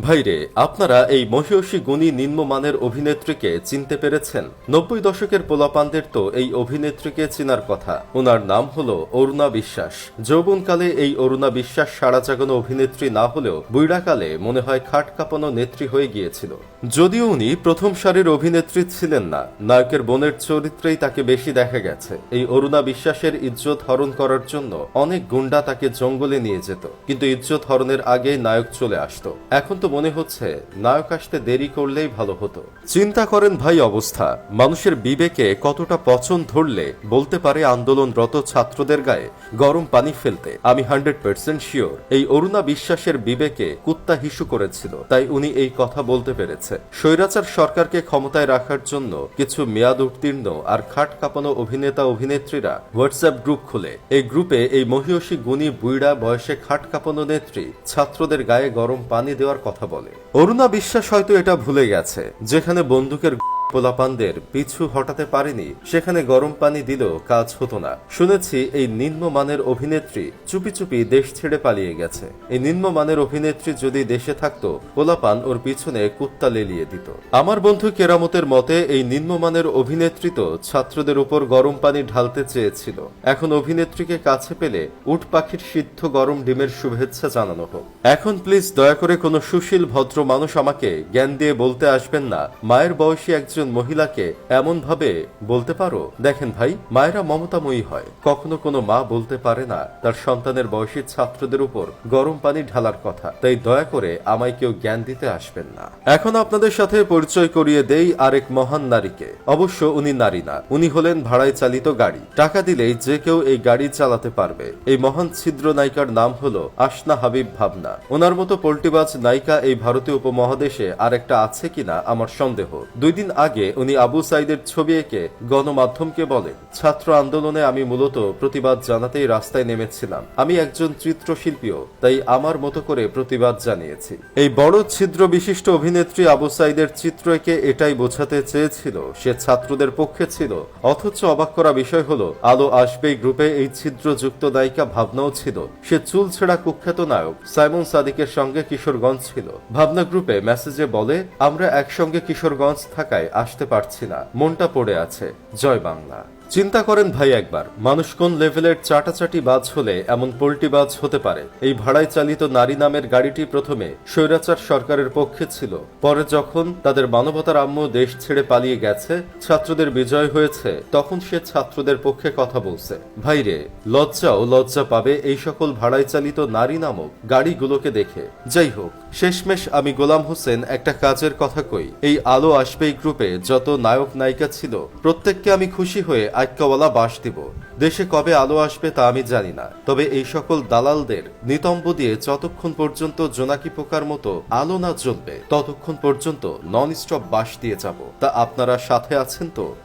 ভাইরে আপনারা এই মহিষী গুণী নিম্নমানের অভিনেত্রীকে চিনতে পেরেছেন? নব্বই দশকের পোলাপানদের তো এই অভিনেত্রীকে চেনার কথা। ওনার নাম হলো অরুণা বিশ্বাস। যৌবনকালে এই অরুণা বিশ্বাস সারা জাগানো অভিনেত্রী না হলেও বুইড়াকালে মনে হয় খাট কাঁপানো নেত্রী হয়ে গিয়েছিল। যদিও উনি প্রথম সারির অভিনেত্রী ছিলেন না, নায়কের বোনের চরিত্রেই তাকে বেশি দেখা গেছে। এই অরুণা বিশ্বাসের ইজ্জত হরণ করার জন্য অনেক গুন্ডা তাকে জঙ্গলে নিয়ে যেত। কিন্তু ইজ্জত হরণের আগে নায়ক চলে আসতো। এখন তো মনে হচ্ছে নায়ক আসতে দেরি করলেই ভালো হতো। চিন্তা করেন ভাই অবস্থা। মানুষের বিবেকে কতটা পচন ধরলে বলতে পারে আন্দোলনরত ছাত্রদের গায়ে গরম পানি ফেলতে। আমি হান্ড্রেড পার্সেন্ট শিওর, এই অরুণা বিশ্বাসের বিবেকে কুত্তা হিসু করেছিল, তাই উনি এই কথা বলতে পেরেছে। স্বৈরাচার সরকারকে ক্ষমতায় রাখার জন্য কিছু মেয়াদ উত্তীর্ণ আর খাট কাঁপানো অভিনেতা, অভিনেত্রীরা হোয়াটসঅ্যাপ গ্রুপ খুলে। এই গ্রুপে এই মহিষী গুণী বুইড়া বয়সে খাট কাঁপানো নেত্রী ছাত্রদের গায়ে গরম পানি দেওয়ার কথা বলে। অরুণা বিশ্বাস হয়তো এটা ভুলে গেছে যেখানে বন্দুকের পোলাপানদের পিছু হটাতে পারেনি, সেখানে গরম পানি দিলেও কাজ হতো না। শুনেছি এই নিম্নমানের অভিনেত্রী চুপি চুপি দেশ ছেড়ে পালিয়ে গেছে। এই নিম্নমানের অভিনেত্রী যদি দেশে থাকতো, পোলাপান ওর পিছনে কুত্তা লেলিয়ে দিত। আমার বন্ধু কেরামতের মতে, এই নিম্নমানের অভিনেত্রী তো ছাত্রদের উপর গরম পানি ঢালতে চেয়েছিল। এখন অভিনেত্রীকে কাছে পেলে উট পাখির সিদ্ধ গরম ডিমের শুভেচ্ছা জানানো হোক। এখন প্লিজ দয়া করে কোনো সুশীল, ভদ্র মানুষ আমাকে জ্ঞান দিয়ে বলতে আসবেন না। মায়ের বয়সী একজন মহিলাকে এমন ভাবে বলতে পারো? দেখেন ভাই, মায়েরা মমতাময়ী হয়। কখনো কোনো মা বলতে পারে না, তার সন্তানের বয়সী ছাত্রদের উপর গরম পানি ঢালার কথা। তাই দয়া করে আমায় কেউ জ্ঞান দিতে আসবেন না। এখন আপনাদের সাথে পরিচয় করিয়ে দেই আরেক মহান নারীকে। অবশ্য উনি নারী না, উনি হলেন ভাড়ায় চালিত গাড়ি। টাকা দিলেই যে কেউ এই গাড়ি চালাতে পারবে। এই মহান ছিদ্র নায়িকার নাম হলো আসনা হাবিব ভাবনা। ওনার মতো পোল্টিবাজ নায়িকা এই ভারতীয় উপমহাদেশে আরেকটা আছে কিনা আমার সন্দেহ। দুই দিন আগে উনি আবু সাইদের ছবি এঁকে গণমাধ্যমকে বলেন ছাত্র আন্দোলনে আমি মূলত প্রতিবাদ জানাতেই রাস্তায় নেমেছিলাম। আমি একজন চিত্রশিল্পীও, তাই আমার মতো করে প্রতিবাদ জানিয়েছি। এই বড় ছিদ্র বিশিষ্ট অভিনেত্রী আবু সাইদের চিত্র এঁকে এটাই বোঝাতে চেয়েছিল, সে ছাত্রদের পক্ষে ছিল। অথচ অবাক করা বিষয় হলো, আলো আসবে গ্রুপে এই ছিদ্রযুক্ত নায়িকা ভাবনাও ছিল। সে চুল ছেঁড়া কুখ্যাত নায়ক সাইমন সাদিকের সঙ্গে কিশোরগঞ্জ ছিল। ভাবনা গ্রুপে মেসেজে বলে, আমরা একসঙ্গে কিশোরগঞ্জ থাকায় আসতে পারছি না। মনটা পড়ে আছে। জয় বাংলা। চিন্তা করেন ভাই একবার, মানুষ কোন লেভেলের চাটাচাটি বাজ হলে এমন পোল্টি বাজ হতে পারে? এই ভাড়ায় চালিত নারী নামের গাড়িটি প্রথমে স্বৈরাচার সরকারের পক্ষে ছিল। পরে যখন তাদের মানবতার আম্মু দেশ ছেড়ে পালিয়ে গেছে, ছাত্রদের বিজয় হয়েছে, তখন সে ছাত্রদের পক্ষে কথা বলছে। ভাইরে লজ্জাও লজ্জা পাবে এই সকল ভাড়ায় চালিত নারী নামক গাড়িগুলোকে দেখে। যাই হোক শেষমেশ আমি গোলাম হোসেন একটা কাজের কথা কই। এই আলো আসবেই গ্রুপে, যত নায়ক নায়িকা ছিল, প্রত্যেককে আমি খুশি হয়ে আইক্যওয়ালা বাস দিব। দেশে কবে আলো আসবে তা আমি জানি না। তবে এই সকল দালালদের নিতম্ব দিয়ে যতক্ষণ পর্যন্ত জোনাকি পোকার মতো আলো না জ্বলবে, ততক্ষণ পর্যন্ত নন স্টপ বাস দিয়ে যাব। তা আপনারা সাথে আছেন তো?